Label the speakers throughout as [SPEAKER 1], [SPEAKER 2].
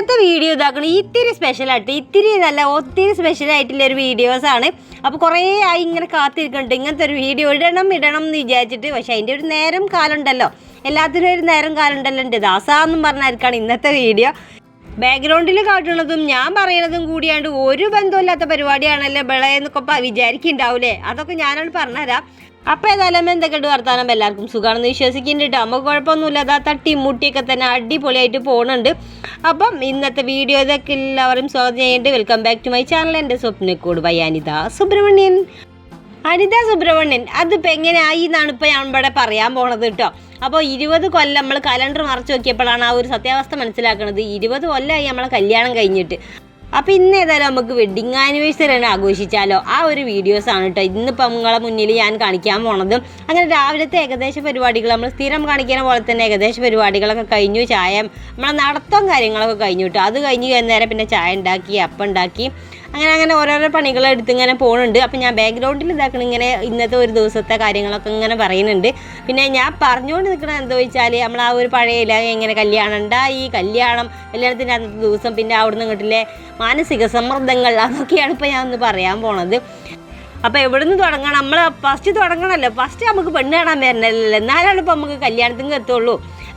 [SPEAKER 1] ഇന്നത്തെ വീഡിയോ ഇതാക്കണം ഇത്തിരി സ്പെഷ്യലായിട്ട് ഇത്തിരി നല്ല ഒത്തിരി സ്പെഷ്യലായിട്ടുള്ള ഒരു വീഡിയോസാണ് അപ്പോൾ കുറേ ആയി ഇങ്ങനെ കാത്തിരിക്കുന്നുണ്ട് ഇങ്ങനത്തെ ഒരു വീഡിയോ ഇടണം ഇടണം എന്ന് വിചാരിച്ചിട്ട് പക്ഷേ അതിന്റെ ഒരു നേരം കാലമുണ്ടല്ലോ എല്ലാത്തിനും ഒരു നേരം കാലമുണ്ടല്ലോ ഉണ്ട് ദാസാന്നും പറഞ്ഞായിരിക്കാണ് ഇന്നത്തെ വീഡിയോ ബാക്ക്ഗ്രൗണ്ടിൽ കാട്ടുന്നതും ഞാൻ പറയണതും കൂടിയാണ്ട് ഒരു ബന്ധമില്ലാത്ത പരിപാടിയാണല്ലോ ബിള എന്നൊക്കെ പ- വിചാരിക്കുന്നുണ്ടാവൂലേ അതൊക്കെ ഞാനാണ് പറഞ്ഞുതരാം. അപ്പൊ ഏതായാലും എന്തൊക്കെ വർത്താനം? എല്ലാവർക്കും സുഖമാണെന്ന് വിശ്വസിക്കുന്നുണ്ട് കേട്ടോ നമുക്ക് കുഴപ്പമൊന്നുമില്ല. അതാ തട്ടി മുട്ടിയൊക്കെ തന്നെ അടിപൊളിയായിട്ട് പോകുന്നുണ്ട് അപ്പം ഇന്നത്തെ വീഡിയോ ഇതൊക്കെ എല്ലാവരും സ്വാഗതം ചെയ്യുന്നുണ്ട്. Welcome back to my channel എന്റെ സ്വപ്നക്കൂട് ബൈ അനിത സുബ്രഹ്മണ്യൻ. അനിത സുബ്രഹ്മണ്യൻ അതിപ്പോൾ എങ്ങനെയായി എന്നാണ് ഇപ്പോൾ ഞാൻ ഇവിടെ പറയാൻ പോണത് കേട്ടോ അപ്പോൾ ഇരുപത് കൊല്ലം നമ്മൾ കലണ്ടർ മറച്ചു നോക്കിയപ്പോഴാണ് ആ ഒരു സത്യാവസ്ഥ മനസ്സിലാക്കുന്നത് ഇരുപത് കൊല്ലമായി നമ്മളെ കല്യാണം കഴിഞ്ഞിട്ട്. അപ്പോൾ ഇന്ന് ഏതായാലും നമുക്ക് വെഡിങ് ആനിവേഴ്സറി തന്നെ ആഘോഷിച്ചാലോ? ആ ഒരു വീഡിയോസാണ് കേട്ടോ ഇന്നിപ്പോൾ നിങ്ങളെ മുന്നിൽ ഞാൻ കാണിക്കാൻ പോണത്. അങ്ങനെ രാവിലത്തെ ഏകദേശ പരിപാടികൾ നമ്മൾ സ്ഥിരം കാണിക്കുന്ന പോലെ തന്നെ ഏകദേശ പരിപാടികളൊക്കെ കഴിഞ്ഞു. ചായ നമ്മളെ നടത്തം കാര്യങ്ങളൊക്കെ കഴിഞ്ഞു കേട്ടോ അത് കഴിഞ്ഞ് നേരം പിന്നെ ചായ ഉണ്ടാക്കി അപ്പം ഉണ്ടാക്കി. അങ്ങനെ അങ്ങനെ ഓരോരോ പണികൾ എടുത്ത് ഇങ്ങനെ പോകുന്നുണ്ട് അപ്പം ഞാൻ ബാക്ക്ഗ്രൗണ്ടിൽ ഇതാക്കണം ഇങ്ങനെ ഇന്നത്തെ ഒരു ദിവസത്തെ കാര്യങ്ങളൊക്കെ ഇങ്ങനെ പറയുന്നുണ്ട്. പിന്നെ ഞാൻ പറഞ്ഞുകൊണ്ട് നിൽക്കുന്നത് എന്താ വെച്ചാൽ നമ്മൾ ആ ഒരു പഴയ എങ്ങനെ കല്യാണം ഉണ്ടായി കല്യാണം കല്യാണത്തിന്റെ അന്നത്തെ ദിവസം പിന്നെ അവിടുന്ന് ഇങ്ങോട്ടിലെ മാനസിക സമ്മർദ്ദങ്ങൾ അതൊക്കെയാണ് ഇപ്പോൾ ഞാൻ ഒന്ന് പറയാൻ പോണത്. അപ്പോൾ എവിടെ നിന്ന് തുടങ്ങണം? നമ്മൾ ഫസ്റ്റ് തുടങ്ങണമല്ലോ ഫസ്റ്റ് നമുക്ക് പെണ്ണ് കാണാൻ വരണല്ലോ. എന്നാലാണ് ഇപ്പോൾ നമുക്ക് കല്യാണത്തിന് എത്തുള്ളൂ.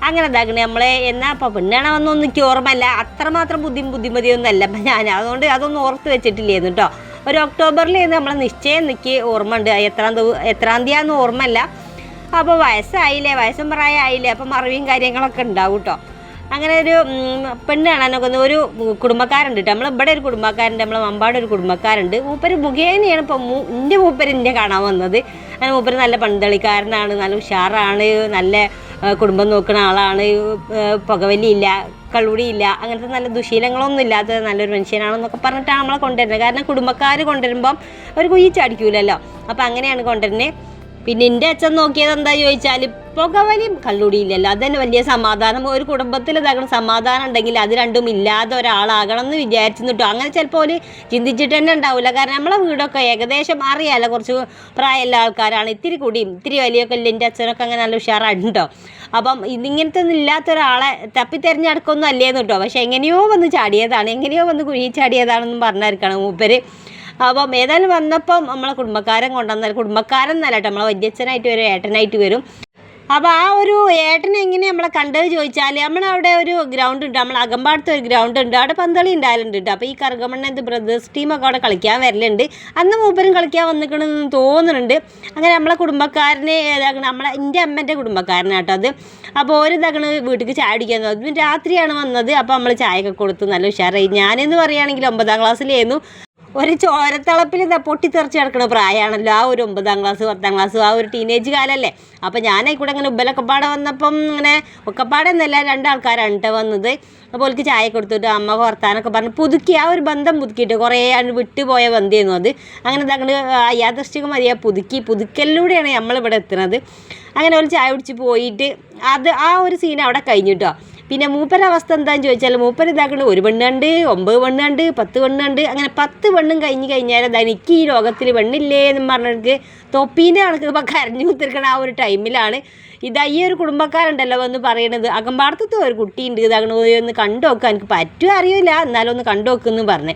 [SPEAKER 1] അങ്ങനെ ഇതാക്കണേ. നമ്മളെ എന്നാ അപ്പൊ പെണ്ണ് കാണാൻ എനിക്ക് ഓർമ്മയില്ല. അത്രമാത്രം ബുദ്ധി ബുദ്ധിമതിയൊന്നുമല്ല. അപ്പം ഞാൻ അതുകൊണ്ട് അതൊന്നും ഓർത്ത് വെച്ചിട്ടില്ലായിരുന്നു കേട്ടോ ഒരു ഒക്ടോബറിലായിരുന്നു നമ്മളെ നിശ്ചയം എനിക്ക് ഓർമ്മ ഉണ്ട് എത്രാം എത്രാം തീയതിയാന്ന് ഓർമ്മയില്ല. അപ്പോൾ വയസ്സായില്ലേ? വയസ്സും പ്രായമായില്ലേ അപ്പം മറവിയും കാര്യങ്ങളൊക്കെ ഉണ്ടാവും കേട്ടോ അങ്ങനെ ഒരു പെണ്ണാണ് പെണ്ണ് കാണാനൊക്കെ ഒരു കുടുംബക്കാരുണ്ട് കേട്ടോ നമ്മൾ ഇവിടെ ഒരു കുടുംബക്കാരുണ്ട്. നമ്മളെ മമ്പാട് ഒരു കുടുംബക്കാരുണ്ട്. മൂപ്പര് മുഖേനയാണ് ഇപ്പം മൂ എന്റെ മൂപ്പര് എന്നെ കാണാൻ വന്നത്. അങ്ങനെ മൂപ്പര് നല്ല പന്തളിക്കാരനാണ് നല്ല ഉഷാറാണ് നല്ല കുടുംബം നോക്കുന്ന ആളാണ്. പുകവലിയില്ല കളുടിയില്ല അങ്ങനത്തെ നല്ല ദുശീലങ്ങളൊന്നും ഇല്ലാത്ത നല്ലൊരു മനുഷ്യനാണെന്നൊക്കെ പറഞ്ഞിട്ടാണ് നമ്മളെ കൊണ്ടുവരുന്നത്. കാരണം കുടുംബക്കാർ കൊണ്ടുവരുമ്പം ഒരു കുഴിച്ചടിക്കൂലല്ലോ അപ്പം അങ്ങനെയാണ് കൊണ്ടുവരുന്നത്. പിന്നെ എന്റെ അച്ഛൻ നോക്കിയത് എന്താ ചോദിച്ചാൽ പുകവലിയും കള്ളുടിയില്ലല്ലോ. അതന്നെ വലിയ സമാധാനം. ഒരു കുടുംബത്തിൽ ഇതാകണം. സമാധാനം ഉണ്ടെങ്കിൽ അത് രണ്ടും ഇല്ലാതെ ഒരാളാകണം എന്ന് വിചാരിച്ചു കേട്ടോ അങ്ങനെ ചിലപ്പോൾ ഒരു ചിന്തിച്ചിട്ട് തന്നെ ഉണ്ടാവില്ല കാരണം നമ്മളെ വീടൊക്കെ ഏകദേശം അറിയാലോ. കുറച്ച് പ്രായമുള്ള ആൾക്കാരാണ്. ഇത്തിരി കൂടിയും ഇത്തിരി വലിയൊക്കെ ഇല്ല? എന്റെ അച്ഛനൊക്കെ അങ്ങനെ നല്ല ഉഷാറായിട്ടുണ്ടോ? അപ്പം ഇതിങ്ങനത്തെ ഒന്നും ഇല്ലാത്ത ഒരാളെ തപ്പി തിരഞ്ഞെടുക്കൊന്നും അല്ലേന്ന് കേട്ടോ. പക്ഷെ എങ്ങനെയോ വന്ന് ചാടിയതാണ്. എങ്ങനെയോ വന്ന് കുഴി ചാടിയതാണെന്നും പറഞ്ഞിരിക്കണം മൂപ്പര്. അപ്പം ഏതായാലും വന്നപ്പം നമ്മളെ കുടുംബക്കാരൻ കൊണ്ടുവന്ന കുടുംബക്കാരൻ എന്നല്ല നമ്മളെ വല്യച്ഛനായിട്ട് വരും ഏട്ടനായിട്ട് വരും. അപ്പോൾ ആ ഒരു ഏട്ടനെ എങ്ങനെ നമ്മളെ കണ്ടത് ചോദിച്ചാൽ നമ്മളവിടെ ഒരു ഗ്രൗണ്ട് ഉണ്ട് നമ്മൾ അകമ്പാടത്ത് ഒരു ഗ്രൗണ്ട് ഉണ്ട് അവിടെ പന്തളി ഉണ്ടായാലുണ്ട് കേട്ടോ അപ്പോൾ ഈ കറുകമണ്ണത്ത് ബ്രദേഴ്സ് ടീമൊക്കെ അവിടെ കളിക്കാൻ വരലുണ്ട്. അന്ന് മൂപ്പരും കളിക്കാൻ വന്നിക്കണമെന്ന് തോന്നുന്നുണ്ട്. അങ്ങനെ നമ്മളെ കുടുംബക്കാരനെ ഏതാക്കണം നമ്മളെ എന്റെ അമ്മേന്റെ കുടുംബക്കാരനാട്ടോ അത്. അപ്പോൾ ഒരു ഇതാക്കണ് ചായ അടിക്കാൻ തോന്നുന്നു രാത്രിയാണ് വന്നത് അപ്പോൾ നമ്മൾ ചായയൊക്കെ കൊടുത്ത് നല്ല ഉഷാറായി. ഞാനെന്ന് പറയുകയാണെങ്കിൽ ഒമ്പതാം ക്ലാസ്സിലായിരുന്നു ഒരു ചോരത്തിളപ്പിൽ എന്താ പൊട്ടിത്തെറിച്ച് കിടക്കുന്ന പ്രായമാണല്ലോ. ആ ഒരു ഒമ്പതാം ക്ലാസ് പത്താം ക്ലാസ് ആ ഒരു ടീനേജ് കാലമല്ലേ അപ്പം ഞാനായിക്കൂടെ ഇങ്ങനെ ഉబ్బലൊക്കെപ്പാടെ വന്നപ്പം ഇങ്ങനെ ഒക്കെപ്പാടെ എന്നല്ല രണ്ടാൾക്കാരാണ് കേട്ടോ വന്നത്. അപ്പോൾ എനിക്ക് ചായ കൊടുത്തിട്ട് അമ്മ വർത്താനൊക്കെ പറഞ്ഞ് പുതുക്കി ആ ഒരു ബന്ധം പുതുക്കിയിട്ട് കുറേ ആണ് വിട്ടുപോയ ബന്ധമായിരുന്നു അത്. അങ്ങനെ ഇതാക്കണ്ട് യാദൃശ്ചികമതിയാ പുതുക്കി പുതുക്കലിലൂടെയാണ് നമ്മളിവിടെ എത്തുന്നത് അങ്ങനെ ഒരു ചായ കുടിച്ച് പോയിട്ട് അത് ആ ഒരു സീൻ അവിടെ കഴിഞ്ഞിട്ടോ. പിന്നെ മൂപ്പരുടെ അവസ്ഥ എന്താണെന്ന് ചോദിച്ചാൽ മൂപ്പർ ഇതാക്കുന്നത് ഒരു പെണ്ണുണ്ട് ഒമ്പത് പെണ്ണുണ്ട് പത്ത് പെണ്ണുണ്ട് അങ്ങനെ പത്ത് പെണ്ണും കഴിഞ്ഞ് കഴിഞ്ഞാൽ അതാ എനിക്ക് ഈ ലോകത്തിൽ പെണ്ണില്ലേ എന്ന് പറഞ്ഞിട്ട് തൊപ്പീന്റെ കണക്ക് ഇപ്പം കരഞ്ഞു കുത്തിരിക്കണ ആ ഒരു ടൈമിലാണ്. ഇതാ ഈ ഒരു കുടുംബക്കാരുണ്ടല്ലോ എന്ന് പറയണത്. അകമ്പാടത്തത്തെ ഒരു കുട്ടിയുണ്ട് ഇതാകണോ ഒന്ന് കണ്ടു നോക്കുക എനിക്ക് പറ്റുമോ അറിയില്ല. എന്നാലും ഒന്ന് കണ്ടു നോക്കുമെന്ന് പറഞ്ഞേ.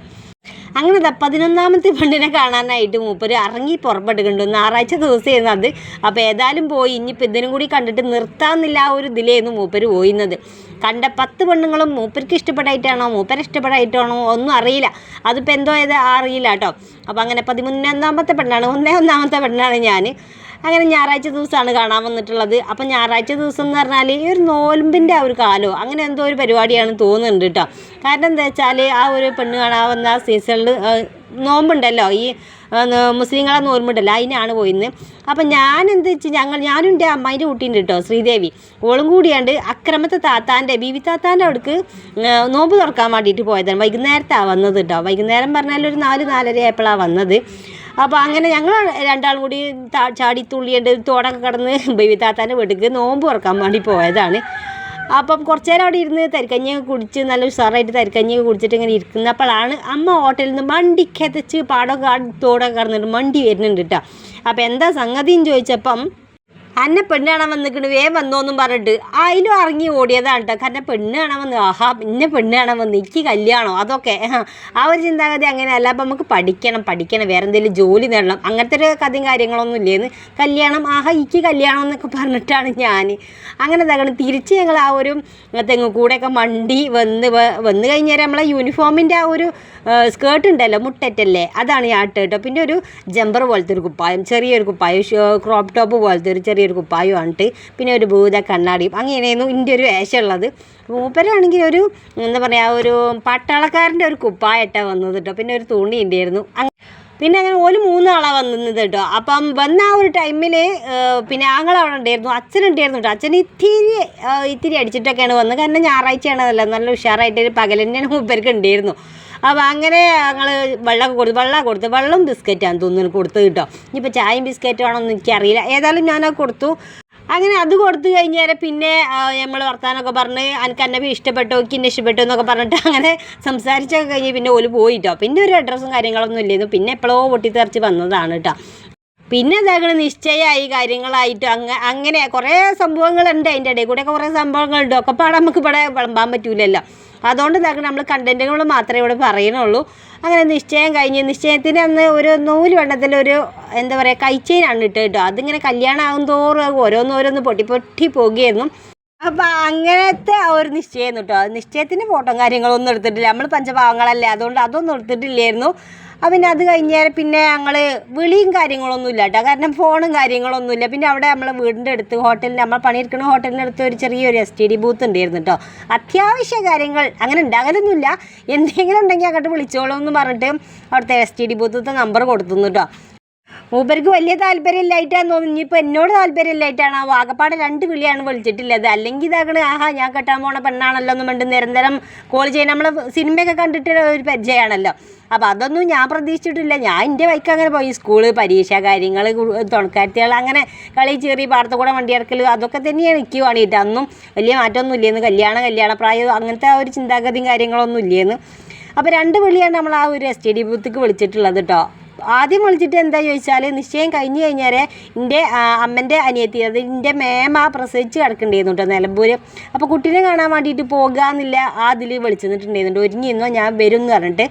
[SPEAKER 1] അങ്ങനെ പതിനൊന്നാമത്തെ പെണ്ണിനെ കാണാനായിട്ട് മൂപ്പര് ഇറങ്ങി പുറപ്പെട്ടിട്ടുണ്ട്. ഞായറാഴ്ച ദിവസമായിരുന്നു അത്. അപ്പോൾ ഏതായാലും പോയി. ഇനിയിപ്പോൾ ഇതിനും കൂടി കണ്ടിട്ട് നിർത്താമെന്നില്ല ആ ഒരു ഇതിലായിരുന്നു മൂപ്പര് പോയിരുന്നത് കണ്ട പത്ത് പെണ്ണുങ്ങളും മൂപ്പർക്ക് ഇഷ്ടപ്പെടായിട്ടാണോ മൂപ്പരെ ഇഷ്ടപ്പെടായിട്ടാണോ ഒന്നും അറിയില്ല. അതിപ്പോൾ എന്തോ ഏതാ അറിയില്ല കേട്ടോ. അപ്പോൾ അങ്ങനെ പതിമൂന്നാമത്തെ പെണ്ണാണ്. ഒന്നേ ഒന്നാമത്തെ പെണ്ണാണ് ഞാൻ അങ്ങനെ ഞായറാഴ്ച ദിവസമാണ് കാണാൻ വന്നിട്ടുള്ളത്. അപ്പം ഞായറാഴ്ച ദിവസം എന്ന് പറഞ്ഞാൽ ഈ ഒരു നോൽമ്പിന്റെ ആ ഒരു കാലോ അങ്ങനെ എന്തോ ഒരു പരിപാടിയാണ് തോന്നുന്നുണ്ട് കേട്ടോ കാരണം എന്താ വെച്ചാൽ ആ ഒരു പെണ്ണ് കാണാൻ വന്ന സീസണിൽ നോമ്പുണ്ടല്ലോ. ഈ മുസ്ലിങ്ങളെ നോർമുണ്ടല്ലോ അതിനാണ് പോയിന്ന്. അപ്പം ഞാൻ എന്ത് ഞങ്ങൾ ഞാനും എന്റെ അമ്മായിന്റെ കുട്ടീന്റെ കേട്ടോ ശ്രീദേവി. ഓളും കൂടിയാണ്ട് അക്രമത്തെ താത്താന്റെ ബീവി താത്താന്റെ അവിടേക്ക് നോമ്പ് തുറക്കാൻ വേണ്ടിയിട്ട് പോയതാണ്. വൈകുന്നേരത്താണ് വന്നത് കേട്ടോ വൈകുന്നേരം പറഞ്ഞാൽ ഒരു നാല് നാലര ആയപ്പോഴാണ് വന്നത്. അപ്പോൾ അങ്ങനെ ഞങ്ങൾ രണ്ടാളും കൂടി ചാടി തുള്ളിയുണ്ട് തോടൊക്കെ കടന്ന് ബേബി താത്താന്റെ വീട്ടിലേക്ക് നോമ്പ് തുറക്കാൻ വേണ്ടി പോയതാണ്. അപ്പം കുറച്ച് നേരം അവിടെ ഇരുന്ന് തരിക്കഞ്ഞിയൊക്കെ കുടിച്ച് നല്ല ഉഷാറായിട്ട് തരിക്കഞ്ഞിയൊക്കെ കുടിച്ചിട്ട് ഇങ്ങനെ ഇരിക്കുന്നപ്പോഴാണ് അമ്മ ഹോട്ടലിൽ നിന്ന് മണ്ടി കെതച്ച് പാടം ആ തോടൊക്കെ കടന്നിട്ട് മണ്ടി വരുന്നുണ്ട് കേട്ടോ. അപ്പോൾ എന്താ സംഗതി എന്ന് ചോദിച്ചപ്പം അന്നെ പെണ്ണ് കാണാൻ വന്നിക്കണ് വേഗം വന്നോന്നും പറഞ്ഞിട്ട് അതിലും ഇറങ്ങി ഓടിയതാണ് കേട്ടോ കാരണം പെണ്ണ് കാണാൻ വന്ന് ആഹാ പിന്നെ പെണ്ണ് കാണാൻ വന്നു എനിക്ക് കല്യാണോ? അതൊക്കെ. ആ ഒരു ചിന്താഗതി അങ്ങനെയല്ല. അപ്പം നമുക്ക് പഠിക്കണം പഠിക്കണം. വേറെ എന്തെങ്കിലും ജോലി നേടണം. അങ്ങനത്തെ ഒരു കഥയും കാര്യങ്ങളൊന്നും ഇല്ലേന്ന്. കല്യാണം ആഹാ എനിക്ക് കല്യാണം എന്നൊക്കെ പറഞ്ഞിട്ടാണ് ഞാൻ അങ്ങനെ തകണം തിരിച്ച് ഞങ്ങൾ ആ ഒരു തെങ്ങ് കൂടെയൊക്കെ മണ്ടി വന്ന് വന്ന് കഴിഞ്ഞാൽ നമ്മളെ യൂണിഫോമിന്റെ ആ ഒരു സ്കേർട്ട് ഉണ്ടല്ലോ മുട്ടറ്റല്ലേ? അതാണ് ഞാൻ കേട്ടോ. പിന്നെ ഒരു ജമ്പർ പോലത്തെ ഒരു കുപ്പായം. ചെറിയൊരു കുപ്പായം ക്രോപ്പ് ടോപ്പ് പോലത്തെ ഒരു ചെറിയൊരു കുപ്പായും ഉണ്ട് പിന്നെ ഒരു ഭൂത കണ്ണാടിയും. അങ്ങനെയായിരുന്നു ഇതിന്റെ ഒരു വേഷമുള്ളത് മൂപ്പരാണെങ്കിൽ ഒരു എന്താ പറയുക ഒരു പട്ടാളക്കാരന്റെ ഒരു കുപ്പായിട്ടാണ് വന്നത് കേട്ടോ. പിന്നെ ഒരു തുണി ഉണ്ടായിരുന്നു. പിന്നെ അങ്ങനെ ഒരു മൂന്നാളാണ് വന്നത് കേട്ടോ. അപ്പം വന്ന ആ ഒരു ടൈമിൽ പിന്നെ ആങ്ങൾ അവിടെ ഉണ്ടായിരുന്നു. അച്ഛൻ ഉണ്ടായിരുന്നു കേട്ടോ. അച്ഛൻ ഇത്തിരി ഇത്തിരി അടിച്ചിട്ടൊക്കെയാണ് വന്നത്. കാരണം ഞായറാഴ്ചയാണ് അതല്ല നല്ല ഉഷാറായിട്ട് ഒരു പകൽ തന്നെയാണ് മൂപ്പർക്ക് ഉണ്ടായിരുന്നു. അപ്പോൾ അങ്ങനെ ഞങ്ങൾ വെള്ളമൊക്കെ കൊടുത്ത് വെള്ളം കൊടുത്ത് വെള്ളം ബിസ്ക്കറ്റാണ് തോന്നുന്നു കൊടുത്ത് കേട്ടോ. ഇനിയിപ്പോൾ ചായയും ബിസ്ക്കറ്റും ആണോന്ന് എനിക്കറിയില്ല. ഏതായാലും ഞാനത് കൊടുത്തു. അങ്ങനെ അത് കൊടുത്തു കഴിഞ്ഞാൽ പിന്നെ നമ്മൾ വർത്താനമൊക്കെ പറഞ്ഞ് എനിക്ക് എന്നെ ഇഷ്ടപ്പെട്ടു എനിക്ക് എന്നെ ഇഷ്ടപ്പെട്ടു എന്നൊക്കെ പറഞ്ഞിട്ട് അങ്ങനെ സംസാരിച്ചൊക്കെ കഴിഞ്ഞ് പിന്നെ ഓൽ പോയിട്ടോ പിന്നെ ഒരു അഡ്രസ്സും കാര്യങ്ങളൊന്നും ഇല്ലായിരുന്നു. പിന്നെ എപ്പോഴോ പൊട്ടിത്തെറിച്ച് വന്നതാണ് കേട്ടോ. പിന്നെ ഇതാകണ നിശ്ചയമായി കാര്യങ്ങളായിട്ട് അങ്ങ അങ്ങനെ കുറേ സംഭവങ്ങളുണ്ട് അതിന്റെ ഇടയിൽ കൂടെ കുറേ സംഭവങ്ങളുണ്ട്. ഒക്കെ പാടെ നമുക്ക് ഇവിടെ വിളമ്പാൻ പറ്റൂലല്ലോ. അതുകൊണ്ട് ഇതാക്കണം നമ്മൾ കണ്ടന്റുകൾ മാത്രമേ ഇവിടെ പറയുന്നുള്ളൂ. അങ്ങനെ നിശ്ചയം കഴിഞ്ഞ് നിശ്ചയത്തിന് അന്ന് ഒരു നൂൽ വെണ്ണത്തിൽ ഒരു എന്താ പറയുക കൈച്ചെയിനാണ് ഇട്ട് കേട്ടോ. അതിങ്ങനെ കല്യാണം ആകും തോറും ഓരോന്നോരോന്ന് പൊട്ടി പൊട്ടി പോകുകയായിരുന്നു. അപ്പം അങ്ങനത്തെ ഒരു നിശ്ചയം കേട്ടോ. നിശ്ചയത്തിന്റെ ഫോട്ടോ കാര്യങ്ങളൊന്നും എടുത്തിട്ടില്ല. നമ്മൾ പഞ്ചഭാവങ്ങളല്ലേ അതുകൊണ്ട് അതൊന്നും എടുത്തിട്ടില്ലായിരുന്നു. അപ്പം പിന്നെ അത് കഴിഞ്ഞാൽ പിന്നെ ഞങ്ങൾ വിളിയും കാര്യങ്ങളൊന്നും ഇല്ല കേട്ടോ കാരണം ഫോണും കാര്യങ്ങളൊന്നും ഇല്ല. പിന്നെ അവിടെ നമ്മൾ വീടിന്റെ അടുത്ത് ഹോട്ടലിൽ നമ്മൾ പണിയെടുക്കുന്ന ഹോട്ടലിന്റെ അടുത്ത് ഒരു ചെറിയൊരു എസ് ടി ഡി ബൂത്ത് ഉണ്ടായിരുന്നു കേട്ടോ അത്യാവശ്യ കാര്യങ്ങൾ അങ്ങനെ ഉണ്ടാകലൊന്നുമില്ല എന്തെങ്കിലും ഉണ്ടെങ്കിൽ അങ്ങോട്ട് വിളിച്ചോളൂ എന്ന് പറഞ്ഞിട്ട് അവിടുത്തെ എസ് ടി ഡി ബൂത്തത്തെ നമ്പർ കൊടുത്തുന്നു കേട്ടോ മൂപ്പർക്ക് വലിയ താല്പര്യമില്ലായിട്ടാന്ന് തോന്നുന്നു. ഇനിയിപ്പോൾ എന്നോട് താല്പര്യമില്ലായിട്ടാണ്? ആ വാഗപ്പാട് രണ്ട് വിളിയാണ് വിളിച്ചിട്ടില്ലത് അല്ലെങ്കിൽ ഇതാകണ ആഹാ ഞാൻ കെട്ടാൻ പോണ പെണ്ണാണല്ലോ എന്ന് പറഞ്ഞിട്ട് നിരന്തരം കോൾ ചെയ്യാൻ നമ്മൾ സിനിമയൊക്കെ കണ്ടിട്ട് ഒരു പരിചയമാണല്ലോ. അപ്പോൾ അതൊന്നും ഞാൻ പ്രതീക്ഷിച്ചിട്ടില്ല. ഞാൻ എന്റെ വൈക്ക് അങ്ങനെ പോയി. സ്കൂൾ പരീക്ഷ കാര്യങ്ങൾ തുണക്കാരത്തികൾ അങ്ങനെ കളി ചെറിയ പാടത്ത് കൂടെ വണ്ടി ഇറക്കൽ അതൊക്കെ തന്നെയാണ് എനിക്ക് വേണ്ടിയിട്ട് അന്നും വലിയ മാറ്റമൊന്നും ഇല്ലേന്ന് കല്യാണം കല്യാണ പ്രായം അങ്ങനത്തെ ഒരു ചിന്താഗതിയും കാര്യങ്ങളൊന്നും ഇല്ലേന്ന്. അപ്പോൾ രണ്ട് വിളിയാണ് നമ്മൾ ആ ഒരു എസ് ടി ഡി ബൂത്തേക്ക് വിളിച്ചിട്ടുള്ളത് കേട്ടോ ആദ്യം വിളിച്ചിട്ട് എന്താ ചോദിച്ചാൽ നിശ്ചയം കഴിഞ്ഞ് കഴിഞ്ഞാൽ എന്റെ അമ്മന്റെ അനിയത്തി അത് എന്റെ മേമ പ്രസവിച്ച് കിടക്കണ്ടായിരുന്നു കേട്ടോ നിലമ്പൂർ അപ്പോൾ കുട്ടീനെ കാണാൻ വേണ്ടിയിട്ട് പോകാന്നില്ല ആ അതിൽ ഒരുങ്ങി നിന്നോ ഞാൻ വരും എന്ന് പറഞ്ഞിട്ട്.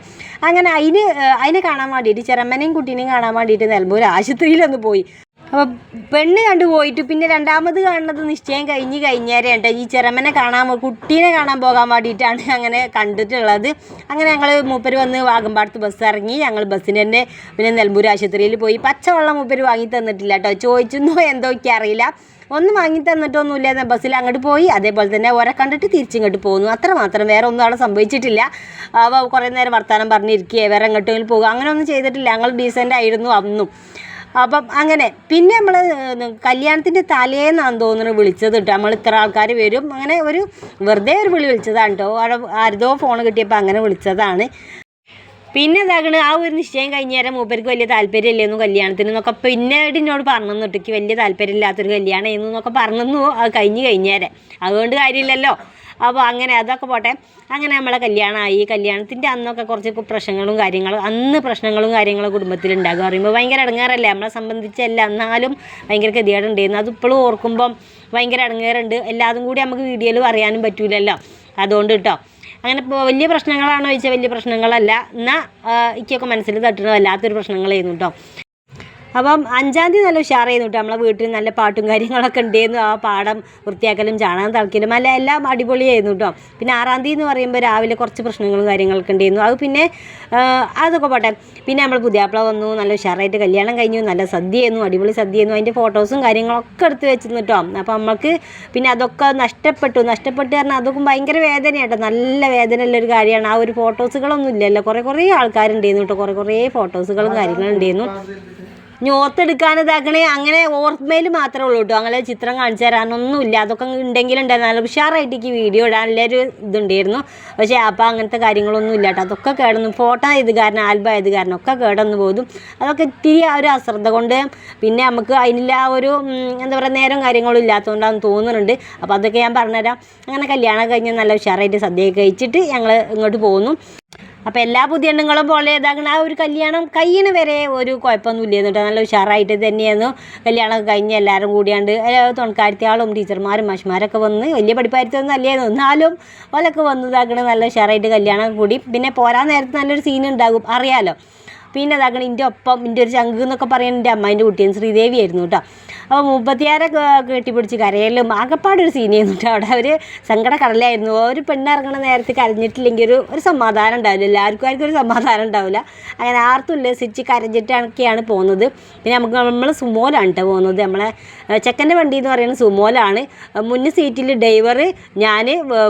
[SPEAKER 1] അങ്ങനെ അതിന് അതിനെ കാണാൻ വേണ്ടിയിട്ട് ചെറമ്മനെയും കുട്ടീനെയും കാണാൻ വേണ്ടിയിട്ട് നിലമ്പൂർ ആശുപത്രിയിലൊന്ന് പോയി. അപ്പോൾ പെണ്ണ് കണ്ടു പോയിട്ട് പിന്നെ രണ്ടാമത് കാണുന്നത് നിശ്ചയം കഴിഞ്ഞ് കഴിഞ്ഞേരെയുണ്ട് ഈ ചെറമ്മനെ കാണാൻ കുട്ടീനെ കാണാൻ പോകാൻ വേണ്ടിയിട്ടാണ് അങ്ങനെ കണ്ടിട്ടുള്ളത്. അങ്ങനെ ഞങ്ങൾ മൂപ്പര് വന്ന് വാഗമ്പാടത്ത് ബസ് ഇറങ്ങി. ഞങ്ങൾ ബസ്സിന് തന്നെ പിന്നെ നെൽമ്പൂർ ആശുപത്രിയിൽ പോയി. പച്ചവെള്ളം മൂപ്പര് വാങ്ങി തന്നിട്ടില്ല കേട്ടോ. ചോദിച്ചെന്നോ എന്തോ ഒക്കെ അറിയില്ല. ഒന്നും വാങ്ങി തന്നിട്ടൊന്നുമില്ല ബസ്സിൽ അങ്ങോട്ട് പോയി. അതേപോലെ തന്നെ ഒരെ കണ്ടിട്ട് തിരിച്ചിങ്ങോട്ട് പോകുന്നു അത്ര മാത്രം. വേറെ ഒന്നും അവിടെ സംഭവിച്ചിട്ടില്ല. കുറേ നേരം വർത്തമാനം പറഞ്ഞിരിക്കുകയെ വേറെ എങ്ങോട്ടെങ്കിലും പോകുക അങ്ങനെ ഒന്നും ചെയ്തിട്ടില്ല. ഞങ്ങൾ ഡീസന്റ് ആയിരുന്നു അന്നും. അപ്പം അങ്ങനെ. പിന്നെ നമ്മൾ കല്യാണത്തിന്റെ തലേന്നാന്ന് തോന്നുന്നു വിളിച്ചത് കേട്ടോ നമ്മൾ ഇത്ര ആൾക്കാർ വരും. അങ്ങനെ ഒരു വെറുതെ ഒരു വിളി വിളിച്ചതാണ് കേട്ടോ ആരതോ ഫോൺ കിട്ടിയപ്പോൾ അങ്ങനെ വിളിച്ചതാണ്. പിന്നെ എന്താകണ് ആ ഒരു നിശ്ചയം കഴിഞ്ഞ നേരം മൂപ്പർക്ക് വലിയ താല്പര്യമില്ലെന്നു കല്യാണത്തിന് എന്നൊക്കെ പിന്നീട് എന്നോട് പറഞ്ഞു തൊട്ടിക്ക് വലിയ താല്പര്യമില്ലാത്തൊരു കല്യാണം എന്നൊക്കെ പറഞ്ഞു കഴിഞ്ഞ് കഴിഞ്ഞേരെ. അതുകൊണ്ട് കാര്യമില്ലല്ലോ. അപ്പോൾ അങ്ങനെ അതൊക്കെ പോട്ടെ. അങ്ങനെ നമ്മളെ കല്യാണമായി കല്യാണത്തിന്റെ അന്നൊക്കെ കുറച്ച് പ്രശ്നങ്ങളും കാര്യങ്ങളും അന്ന് പ്രശ്നങ്ങളും കാര്യങ്ങളും കുടുംബത്തിൽ ഉണ്ടാകുക പറയുമ്പോൾ ഭയങ്കര ഇടങ്ങേറല്ലേ? നമ്മളെ സംബന്ധിച്ചല്ല എന്നാലും ഭയങ്കര ഗതികേടുണ്ടായിരുന്നു. അത് ഇപ്പോഴും ഓർക്കുമ്പം ഭയങ്കര ഇടങ്ങേറുണ്ട്. എല്ലാതും കൂടി നമുക്ക് വീഡിയോയിൽ പറയാനും പറ്റൂലല്ലോ. അതുകൊണ്ട് കേട്ടോ. അങ്ങനെ വലിയ പ്രശ്നങ്ങളാണോ ചോദിച്ചാൽ വലിയ പ്രശ്നങ്ങളല്ല. എന്നാൽ എനിക്കൊക്കെ മനസ്സിൽ തട്ടുന്ന വല്ലാത്തൊരു പ്രശ്നങ്ങളായിരുന്നു കേട്ടോ. അപ്പം അഞ്ചാം തീയതി നല്ല ഉഷാറായിരുന്നു കേട്ടോ നമ്മളെ വീട്ടിൽ നല്ല പാട്ടും കാര്യങ്ങളൊക്കെ ഉണ്ടായിരുന്നു ആ പാടം വൃത്തിയാക്കലും ചാണകം തളക്കലും അല്ല എല്ലാം അടിപൊളിയായിരുന്നു കേട്ടോ പിന്നെ ആറാം തീയതി എന്ന് പറയുമ്പോൾ രാവിലെ കുറച്ച് പ്രശ്നങ്ങളും കാര്യങ്ങളൊക്കെ ഉണ്ടായിരുന്നു അത് പിന്നെ അതൊക്കെ പോട്ടെ. പിന്നെ നമ്മൾ പുതിയാപ്പിള വന്നു നല്ല ഉഷാറായിട്ട് കല്യാണം കഴിഞ്ഞു നല്ല സദ്യയായിരുന്നു അടിപൊളി സദ്യയായിരുന്നു അതിന്റെ ഫോട്ടോസും കാര്യങ്ങളൊക്കെ എടുത്ത് വെച്ചിരുന്നു കേട്ടോ അപ്പം നമ്മൾക്ക് പിന്നെ അതൊക്കെ നഷ്ടപ്പെട്ടു. നഷ്ടപ്പെട്ട് കാരണം അതൊക്കെ ഭയങ്കര വേദനയാട്ടോ. നല്ല വേദനയുള്ള ഒരു കാര്യമാണ്. ആ ഒരു ഫോട്ടോസുകളൊന്നും ഇല്ലല്ലോ. കുറേ കുറേ ആൾക്കാരുണ്ടായിരുന്നു കേട്ടോ കുറേ കുറേ ഫോട്ടോസുകളും കാര്യങ്ങളും ഉണ്ടായിരുന്നു ഇനി അങ്ങനെ ഓർമ്മയിൽ മാത്രമേ ഉള്ളൂ കേട്ടോ. അങ്ങനെ ചിത്രം കാണിച്ചു തരാനൊന്നും ഇല്ല അതൊക്കെ ഉണ്ടായിരുന്നാലും നല്ല ഉഷാറായിട്ട് എനിക്ക് വീഡിയോ ഇടാനുള്ളൊരു ഇതുണ്ടായിരുന്നു. പക്ഷേ അപ്പം അങ്ങനത്തെ കാര്യങ്ങളൊന്നും ഇല്ല കേട്ടോ. അതൊക്കെ കേടന്നു ഫോട്ടോ ഇത് കാരണം ആൽബം ആയത് കാരണം ഒക്കെ കേടന്നു പോകും അതൊക്കെ ഇത്തിരി ഒരു അശ്രദ്ധ കൊണ്ട് പിന്നെ നമുക്ക് അതിനില്ല ഒരു എന്താ പറയുക നേരം കാര്യങ്ങളും ഇല്ലാത്തതുകൊണ്ടാണെന്ന് തോന്നുന്നുണ്ട്. അപ്പോൾ അതൊക്കെ ഞാൻ പറഞ്ഞുതരാം. അങ്ങനെ കല്യാണം കഴിഞ്ഞ് നല്ല ഉഷാറായിട്ട് സദ്യ കഴിച്ചിട്ട് ഞങ്ങൾ ഇങ്ങോട്ട് പോകുന്നു. അപ്പോൾ എല്ലാ പുതിയ എണ്ണങ്ങളും പോലെ ഇതാകണം ആ ഒരു കല്യാണം കയ്യിന് വരെ ഒരു കുഴപ്പമൊന്നുമില്ല എന്നിട്ട് നല്ല ഉഷാറായിട്ട് തന്നെയായിരുന്നു. കല്യാണം കഴിഞ്ഞ് എല്ലാവരും കൂടിയാണ്ട് തുണക്കാരത്തിയാളും ടീച്ചർമാരും മാഷ്മാരൊക്കെ വന്ന് വലിയ പഠിപ്പാരിത്തൊന്നും അല്ലായിരുന്നു എന്നാലും ഓലൊക്കെ വന്ന് നല്ല ഉഷാറായിട്ട് കല്യാണം കൂടി. പിന്നെ പോരാൻ നേരത്ത് നല്ലൊരു സീൻ ഉണ്ടാകും. അറിയാലോ? പിന്നെ അതാകണം എന്റെ ഒപ്പം എന്റെ ഒരു ചങ്ക് എന്നൊക്കെ പറയുന്ന എന്റെ അമ്മേന്റെ കുട്ടിയും ശ്രീദേവി ആയിരുന്നു കേട്ടോ. അപ്പോൾ മുപ്പത്തിയാറെ കെട്ടിപ്പിടിച്ച് കരയലും ആകപ്പാടൊരു സീനായിരുന്നു കേട്ടോ. അവിടെ ഒരു സങ്കട കടലായിരുന്നു ഒരു പെണ്ണിറങ്ങണ നേരത്തെ കരഞ്ഞിട്ടില്ലെങ്കിൽ ഒരു ഒരു സമാധാനം ഉണ്ടാവില്ല. എല്ലാവർക്കും ആർക്കും ഒരു സമാധാനം ഉണ്ടാവില്ല. അങ്ങനെ ആർത്തും ഉല്ലസിച്ച് കരഞ്ഞിട്ടൊക്കെയാണ് പോകുന്നത്. പിന്നെ നമുക്ക് നമ്മൾ സുമോലാണ് കേട്ടോ പോകുന്നത്. നമ്മളെ ചെക്കന്റെ വണ്ടി എന്ന് പറയുന്നത് സുമോലാണ്. മുന്നിൽ സീറ്റിൽ ഡ്രൈവർ ഞാൻ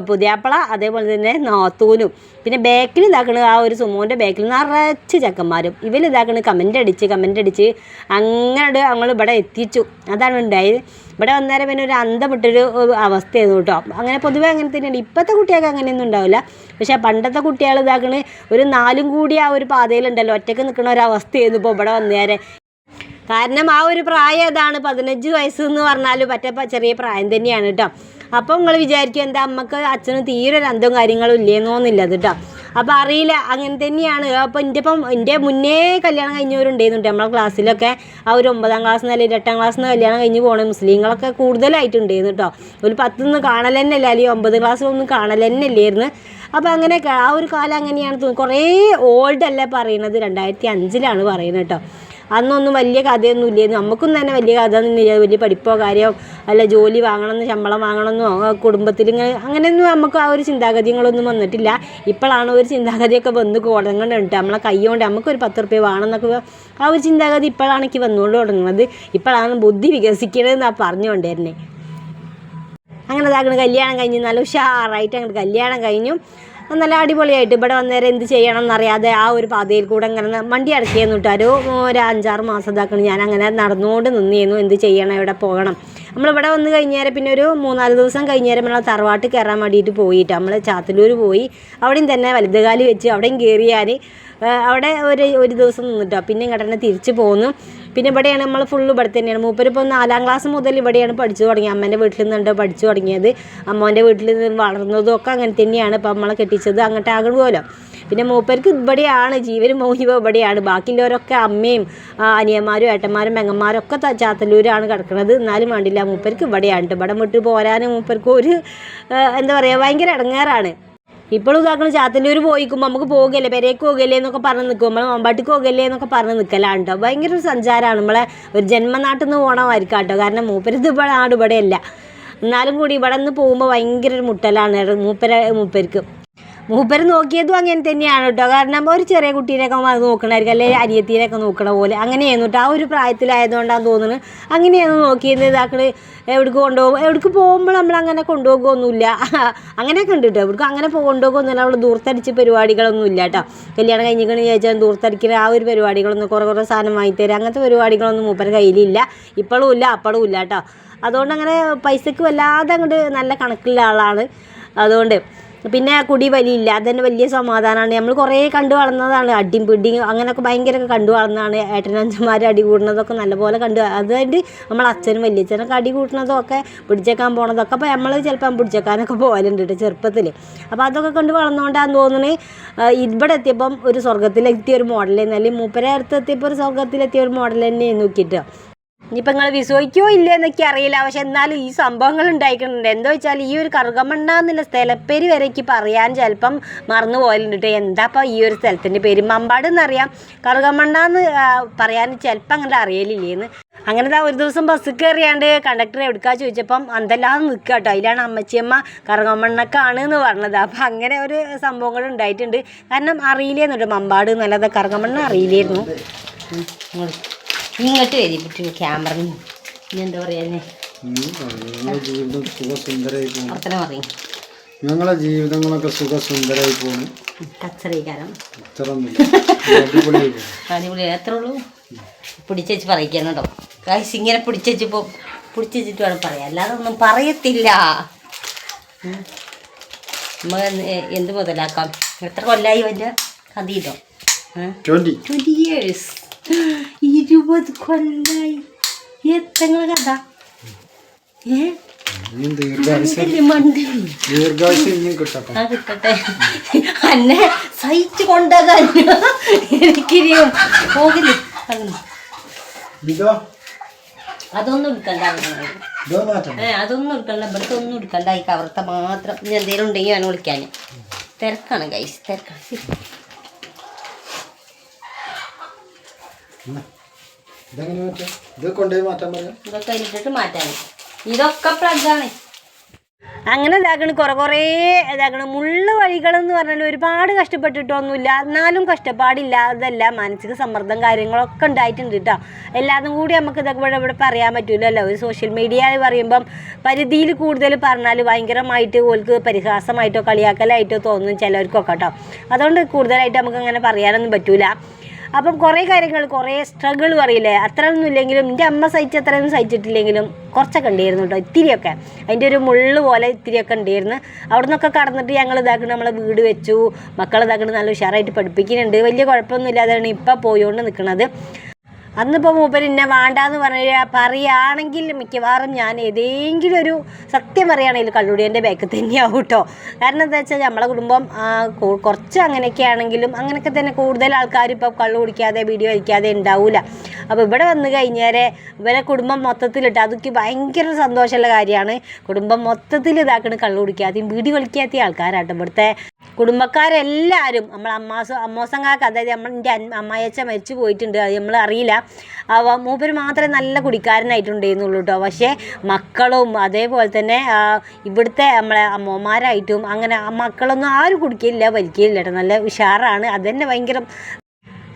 [SPEAKER 1] പുതിയാപ്പള അതേപോലെ തന്നെ നാത്തൂനും. പിന്നെ ബാക്കിൽ ഇതാക്കണ ആ ഒരു സുമോന്റെ ബാക്കിൽ നിറച്ച് ചെക്കന്മാരും. ഇവർ ഇതാക്കണ കമന്റ് അടിച്ച് കമന്റ് അടിച്ച്. അങ്ങനെ ഞങ്ങൾ ഇവിടെ എത്തിച്ചു. അതാണ് ഉണ്ടായത്. ഇവിടെ വന്നേരം പിന്നെ ഒരു അന്തം വിട്ടൊരു ഒരു അവസ്ഥയായിരുന്നു കേട്ടോ. അങ്ങനെ പൊതുവേ അങ്ങനെ തന്നെയാണ്. ഇപ്പോഴത്തെ കുട്ടികൾക്ക് അങ്ങനെയൊന്നും ഉണ്ടാവില്ല. പക്ഷേ പണ്ടത്തെ കുട്ടികൾ ഇതാക്കണ ഒരു നാലും കൂടി ആ ഒരു പാതയിലുണ്ടല്ലോ. ഒറ്റയ്ക്ക് നിൽക്കുന്ന ഒരു അവസ്ഥയായിരുന്നു ഇപ്പോൾ ഇവിടെ വന്നേരെ. കാരണം ആ ഒരു പ്രായം അതാണ് പതിനഞ്ച് വയസ്സ് എന്ന് പറഞ്ഞാൽ പറ്റ ചെറിയ പ്രായം തന്നെയാണ് കേട്ടോ. അപ്പം നിങ്ങൾ വിചാരിക്കും എന്താ അമ്മയ്ക്ക് അച്ഛനും തീരെ ഒരു അന്തവും കാര്യങ്ങളും ഇല്ലേന്നോന്നില്ല കേട്ടോ. അപ്പം അറിയില്ല അങ്ങനെ തന്നെയാണ്. അപ്പോൾ എന്റെ ഇപ്പം എന്റെ മുന്നേ കല്യാണം കഴിഞ്ഞവരുണ്ടായിരുന്നുണ്ട് നമ്മളെ ക്ലാസ്സിലൊക്കെ. ആ ഒരു ഒമ്പതാം ക്ലാസ് നിന്ന് അല്ലെങ്കിൽ എട്ടാം ക്ലാസ് നിന്ന് കല്യാണം കഴിഞ്ഞ് പോകണ മുസ്ലിങ്ങളൊക്കെ കൂടുതലായിട്ടുണ്ടായിരുന്നു കേട്ടോ ഒരു പത്തുനിന്ന് കാണൽ അല്ല അല്ലെങ്കിൽ ഒമ്പത് ക്ലാസ്സിലൊന്നും കാണൽ തന്നെ അപ്പോൾ അങ്ങനെയൊക്കെ ആ ഒരു കാലം അങ്ങനെയാണ് തോന്നുന്നത്. കുറേ ഓൾഡ് അല്ല പറയണത്? രണ്ടായിരത്തി അഞ്ചിലാണ് പറയുന്നത് കേട്ടോ അന്നൊന്നും വലിയ കഥയൊന്നും ഇല്ലായിരുന്നു നമുക്കും തന്നെ വലിയ കഥ ഒന്നും ഇല്ല. വലിയ പഠിപ്പോ കാര്യമോ അല്ല ജോലി വാങ്ങണമെന്ന് ശമ്പളം വാങ്ങണമെന്നോ കുടുംബത്തിൽ ഇങ്ങനെ അങ്ങനെയൊന്നും നമുക്ക് ആ ഒരു ചിന്താഗതികളൊന്നും വന്നിട്ടില്ല. ഇപ്പോഴാണ് ഒരു ചിന്താഗതിയൊക്കെ വന്ന് തുടങ്ങുന്നുണ്ട് നമ്മളെ കൈ കൊണ്ട് നമുക്കൊരു പത്ത് റുപ്യ വേണമെന്നൊക്കെ ആ ഒരു ചിന്താഗതി ഇപ്പോഴാണ് എനിക്ക് വന്നുകൊണ്ട് തുടങ്ങുന്നത്. ഇപ്പോഴാണ് ബുദ്ധി വികസിക്കണതെന്നാണ് പറഞ്ഞുകൊണ്ടിരുന്നത് അങ്ങനെ ഇതാക്കണ കല്യാണം കഴിഞ്ഞ് നല്ല ഉഷാറായിട്ട് അങ്ങോട്ട് കല്യാണം കഴിഞ്ഞു. നല്ല അടിപൊളിയായിട്ട് ഇവിടെ വന്നേരം എന്ത് ചെയ്യണം എന്നറിയാതെ ആ ഒരു പാതയിൽ കൂടെ അങ്ങനെ വണ്ടി അടക്കിയെന്ന് വിട്ടാരോ ഒരു അഞ്ചാറ് മാസം ഇതാക്കണം. ഞാൻ അങ്ങനെ നടന്നുകൊണ്ട് നിന്നിരുന്നു. എന്ത് ചെയ്യണം എവിടെ പോകണം. നമ്മളിവിടെ വന്ന് കഴിഞ്ഞേരം പിന്നെ ഒരു മൂന്നാൽ ദിവസം കഴിഞ്ഞേരം നമ്മൾ തറവാട്ട് കയറാൻ വേണ്ടിയിട്ട് പോയിട്ട് നമ്മൾ ചാത്തല്ലൂർ പോയി. അവിടെയും തന്നെ വലുതുകാലി വെച്ച് അവിടെയും കയറിയാൽ അവിടെ ഒരു ഒരു ദിവസം നിന്നിട്ടോ പിന്നെ ഇങ്ങോട്ട് തന്നെ തിരിച്ച് പോന്നു. പിന്നെ ഇവിടെയാണ് നമ്മൾ ഫുള്ള് ഇവിടെ തന്നെയാണ്. മൂപ്പരിപ്പോൾ നാലാം ക്ലാസ് മുതൽ ഇവിടെയാണ് പഠിച്ചു തുടങ്ങിയത്. അമ്മേന്റെ വീട്ടിൽ നിന്നുണ്ട് പഠിച്ചു തുടങ്ങിയത്. അമ്മോന്റെ വീട്ടിൽ നിന്ന് വളർന്നതും ഒക്കെ അങ്ങനെ തന്നെയാണ് ഇപ്പം നമ്മളെ കെട്ടിച്ചത് അങ്ങോട്ട് ആകണമല്ലോ. പിന്നെ മൂപ്പർക്ക് ഇവിടെയാണ് ജീവനും മോഹിവ ഇവിടെയാണ്. ബാക്കിയുള്ളവരൊക്കെ അമ്മയും അനിയന്മാരും ഏട്ടന്മാരും പെങ്ങന്മാരും ഒക്കെ ചാത്തല്ലൂരാണ് കിടക്കുന്നത് എന്നാലും വേണ്ടില്ല മൂപ്പർക്ക് ഇവിടെയാണ്. ഇവിടെ വിട്ട് പോരാനും മൂപ്പർക്ക് ഒരു എന്താ പറയുക ഭയങ്കര ഇടങ്ങേറാണ്. ഇപ്പോഴും ചാത്തന്റെ ഒരു പോയിക്കുമ്പോൾ നമുക്ക് പോകല്ലേ പെരേക്ക് പോകല്ലേ എന്നൊക്കെ പറഞ്ഞ് നിൽക്കും നമ്മൾ മമ്പാട്ടിക്ക് പോകല്ലേ എന്നൊക്കെ പറഞ്ഞ് നിൽക്കലാണ് കേട്ടോ ഭയങ്കര ഒരു സഞ്ചാരമാണ് നമ്മളെ ഒരു ജന്മനാട്ടിൽ നിന്ന് പോകണമായിരിക്കും കേട്ടോ കാരണം മൂപ്പരത് ഇവിടെ നാട് ഇവിടെയല്ല. എന്നാലും കൂടി ഇവിടെ നിന്ന് പോകുമ്പോൾ ഭയങ്കര ഒരു മുട്ടലാണ്. മൂപ്പര മൂപ്പർക്ക് മൂപ്പര് നോക്കിയതും അങ്ങനെ തന്നെയാണ് കേട്ടോ കാരണം ഒരു ചെറിയ കുട്ടീനെയൊക്കെ നോക്കണായിരിക്കും. അല്ലെങ്കിൽ അനിയത്തീനെയൊക്കെ നോക്കണ പോലെ. അങ്ങനെയായിരുന്നു കേട്ടോ ആ ഒരു പ്രായത്തിലായതുകൊണ്ടാണ് തോന്നുന്നത് അങ്ങനെയാണ് നോക്കിയത് ഇതാക്കൾ എവിടേക്ക് കൊണ്ടുപോകും? എവിടേക്ക് പോകുമ്പോൾ നമ്മൾ അങ്ങനെ കൊണ്ടുപോകുമൊന്നുമില്ല അങ്ങനെയൊക്കെ ഉണ്ട് കേട്ടോ എവിടേക്കും അങ്ങനെ കൊണ്ടുപോകുമൊന്നുമില്ല നമ്മൾ ദൂർത്തടിച്ച് പരിപാടികളൊന്നും ഇല്ല കേട്ടോ കല്യാണം കഴിഞ്ഞിക്കണ ചോദിച്ചാൽ ദൂർത്തടിക്കുന്ന ആ ഒരു പരിപാടികളൊന്നും കുറേ കുറേ സാധനം വാങ്ങിത്തരാം. അങ്ങനത്തെ പരിപാടികളൊന്നും മൂപ്പര കയ്യിലില്ല. ഇപ്പോഴും ഇല്ല അപ്പോഴും ഇല്ല കേട്ടോ അതുകൊണ്ട് അങ്ങനെ പൈസക്ക് വല്ലാതെ അങ്ങോട്ട് നല്ല കണക്കുള്ള ആളാണ്. അതുകൊണ്ട് പിന്നെ കുടി വലിയില്ല. അതന്നെ വലിയ സമാധാനമാണ് നമ്മൾ കുറേ കണ്ടു വളർന്നതാണ്. അടിയും പിടിയും അങ്ങനെയൊക്കെ ഭയങ്കരമൊക്കെ കണ്ടു വളർന്നതാണ്. ഏട്ടനഞ്ചന്മാർ അടി കൂടുന്നതൊക്കെ നല്ലപോലെ കണ്ടു. അതുകൊണ്ട് നമ്മൾ അച്ഛനും വലിയച്ഛനൊക്കെ അടി കൂട്ടുന്നതൊക്കെ പിടിച്ചേക്കാൻ പോണതൊക്കെ അപ്പോൾ നമ്മൾ ചിലപ്പം പിടിച്ചേക്കാനൊക്കെ പോകലുണ്ട് കേട്ടോ ചെറുപ്പത്തിൽ അപ്പോൾ അതൊക്കെ കണ്ട് വളർന്നുകൊണ്ടാന്ന് തോന്നുന്നത് ഇവിടെ എത്തിയപ്പം ഒരു സ്വർഗത്തിലെത്തിയ ഒരു മോഡൽ അല്ലെങ്കിൽ മൂപ്പരെ അടുത്ത് എത്തിയപ്പോൾ ഒരു സ്വർഗത്തിലെത്തിയ ഒരു മോഡൽ തന്നെ നോക്കിയിട്ട് ഇനിയിപ്പോൾ നിങ്ങൾ വിശ്വസിക്കോ ഇല്ലേ എന്നൊക്കെ അറിയില്ല. പക്ഷെ എന്നാലും ഈ സംഭവങ്ങൾ ഉണ്ടായിക്കുന്നുണ്ട് എന്താ വെച്ചാൽ ഈ ഒരു കറുകമണ്ണ എന്നുള്ള സ്ഥലപ്പേര് വരേക്ക് പറയാൻ ചിലപ്പം മറന്നു പോയലുണ്ട് എന്താ ഇപ്പോൾ ഈ ഒരു സ്ഥലത്തിന്റെ പേര്? മമ്പാട് എന്നറിയാം. കറുകമണ്ണ എന്ന് പറയാൻ ചിലപ്പം അങ്ങനെ അറിയലില്ലേന്ന്. അങ്ങനെ ഒരു ദിവസം ബസ് കയറിയാണ്ട് കണ്ടക്ടർ എവിടുക്കാ ചോദിച്ചപ്പം അന്തല്ലാതെ നിൽക്കുക കേട്ടോ അതിലാണ് അമ്മച്ചിയമ്മ കറുകമണ്ണക്കാണ് എന്ന് പറഞ്ഞത്. അപ്പം അങ്ങനെ ഒരു സംഭവങ്ങൾ ഉണ്ടായിട്ടുണ്ട്. കാരണം അറിയില്ലേന്നുണ്ട് മമ്പാട് എന്നല്ലാതെ കറുകമണ്ണ അറിയില്ലായിരുന്നു ഇങ്ങോട്ട്. വരും വിട്ടു ക്യാമറ ഇനി എന്താ പറയാ
[SPEAKER 2] ഞങ്ങളെ
[SPEAKER 1] പറയും.
[SPEAKER 2] ജീവിതങ്ങളൊക്കെ സുഖസുന്ദരായി പോണു.
[SPEAKER 1] കച്ചറിക്കാരം അടിപൊളി എത്ര ഉള്ളൂ? പിടിച്ചേച്ച് കേട്ടോ. കാശ് ഇങ്ങനെ പിടിച്ചേച്ചിപ്പോൾ പിടിച്ചേച്ചിട്ട് വേണം പറയാം അല്ലാതെ ഒന്നും പറയത്തില്ല. എന്ത് മുതലാക്കാം? എത്ര കൊല്ലായി വല്ല കഥയിട്ടോ
[SPEAKER 2] ട്വന്റി
[SPEAKER 1] ട്വന്റി ഇയേഴ്സ് ഇരുപത് കൊല്ലായി. എത്തങ്ങളെ കഥ? ഏ?
[SPEAKER 2] കിട്ടട്ടെ.
[SPEAKER 1] അന്നെ സഹിച്ചു കൊണ്ടാകാൻ എനിക്കിരിയും പോകില്ല. അതൊന്നും എടുക്കണ്ട. ഏ അതൊന്നും എടുക്കണ്ട. ഇവിടുത്തെ ഒന്നും എടുക്കണ്ട. ഈ കവർത്ത മാത്രം ഇനി എന്തെങ്കിലും ഉണ്ടെങ്കിൽ ഞാൻ വിളിക്കാൻ തിരക്കാണ് ഗൈസ് തിരക്കാണ്.
[SPEAKER 2] ഇതെങ്ങനെ മാറ്റാം? ഇത് കൊണ്ടുപോയി മാറ്റാൻ പറയാം.
[SPEAKER 1] ഇതൊക്കെ മാറ്റാൻ. ഇതൊക്കെ പ്ലഗാണ് അങ്ങനെ ഇതാക്കണ കുറെ കുറേ ഇതാക്കണ. വഴികൾ വഴികളെന്ന് പറഞ്ഞാൽ ഒരുപാട് കഷ്ടപ്പെട്ടിട്ടൊന്നുമില്ല. എന്നാലും കഷ്ടപ്പാടില്ലാതല്ല മാനസിക സമ്മർദ്ദം കാര്യങ്ങളൊക്കെ ഉണ്ടായിട്ടുണ്ട് കേട്ടോ. എല്ലാതും കൂടി നമുക്ക് ഇതൊക്കെ ഇവിടെ ഇവിടെ പറയാൻ പറ്റൂലല്ലോ. ഒരു സോഷ്യൽ മീഡിയ പറയുമ്പം പരിധിയിൽ കൂടുതൽ പറഞ്ഞാൽ ഭയങ്കരമായിട്ട് ഓൾക്ക് പരിഹാസമായിട്ടോ കളിയാക്കലായിട്ടോ തോന്നും ചിലർക്കൊക്കെ കേട്ടോ. അതുകൊണ്ട് കൂടുതലായിട്ട് നമുക്ക് അങ്ങനെ പറയാനൊന്നും പറ്റൂല. അപ്പം കുറേ കാര്യങ്ങൾ കുറേ സ്ട്രഗിൾ പറയില്ലേ അത്രയൊന്നും ഇല്ലെങ്കിലും എന്റെ അമ്മ സഹിച്ച അത്രയൊന്നും സഹിച്ചിട്ടില്ലെങ്കിലും കുറച്ചൊക്കെ ഉണ്ടായിരുന്നു കേട്ടോ ഇത്തിരിയൊക്കെ. അതിന്റെ ഒരു മുള്ളു പോലെ ഇത്തിരിയൊക്കെ ഉണ്ടായിരുന്നു. അവിടെ നിന്നൊക്കെ കടന്നിട്ട് ഞങ്ങൾ ഇതാക്കണം നമ്മളെ വീട് വെച്ചു. മക്കളെ ഇതാക്കണം നല്ല ഉഷാറായിട്ട് പഠിപ്പിക്കുന്നുണ്ട്. വലിയ കുഴപ്പമൊന്നും ഇല്ലാതെയാണ് ഇപ്പം പോയോണ്ട് നിൽക്കുന്നത് അന്നിപ്പോൾ മൂപ്പർ എന്നെ വേണ്ടാന്ന് പറഞ്ഞ പറയുകയാണെങ്കിൽ മിക്കവാറും ഞാൻ ഏതെങ്കിലും ഒരു സത്യം പറയുകയാണെങ്കിൽ കള്ളുടിയന്റെ ബാക്ക് തന്നെയാവും കേട്ടോ കാരണം എന്താ വെച്ചാൽ നമ്മളെ കുടുംബം കുറച്ച് അങ്ങനെയൊക്കെ ആണെങ്കിലും അങ്ങനെയൊക്കെ തന്നെ കൂടുതൽ ആൾക്കാർ ഇപ്പോൾ കള്ളു കുടിക്കാതെ വീഡിയോ കഴിക്കാതെ ഉണ്ടാവില്ല അപ്പോൾ ഇവിടെ വന്നു കഴിഞ്ഞാൽ ഇവരെ കുടുംബം മൊത്തത്തിലിട്ട് അതൊക്കെ ഭയങ്കര സന്തോഷമുള്ള കാര്യമാണ്. കുടുംബം മൊത്തത്തിൽ ഇതാക്കണ കള്ളു കുടിക്കാതെയും വീഡിയോ കളിക്കാത്ത ആൾക്കാരാട്ടോ ഇവിടുത്തെ കുടുംബക്കാരെല്ലാവരും നമ്മൾ അമ്മാസ അമ്മോസങ്ങാക്ക് അതായത് നമ്മൾ എന്റെ അമ്മായച്ച മരിച്ചു പോയിട്ടുണ്ട്. അത് നമ്മൾ അറിയില്ല. അവ മൂപ്പര് മാത്രമേ നല്ല കുടിക്കാരനായിട്ടുണ്ടായിരുന്നുള്ളൂ കേട്ടോ പക്ഷേ മക്കളും അതേപോലെ തന്നെ ഇവിടുത്തെ നമ്മളെ അമ്മമാരായിട്ടും അങ്ങനെ മക്കളൊന്നും ആരും കുടിക്കില്ല വലിക്കില്ല കേട്ടോ നല്ല ഉഷാറാണ്. അതന്നെ ഭയങ്കര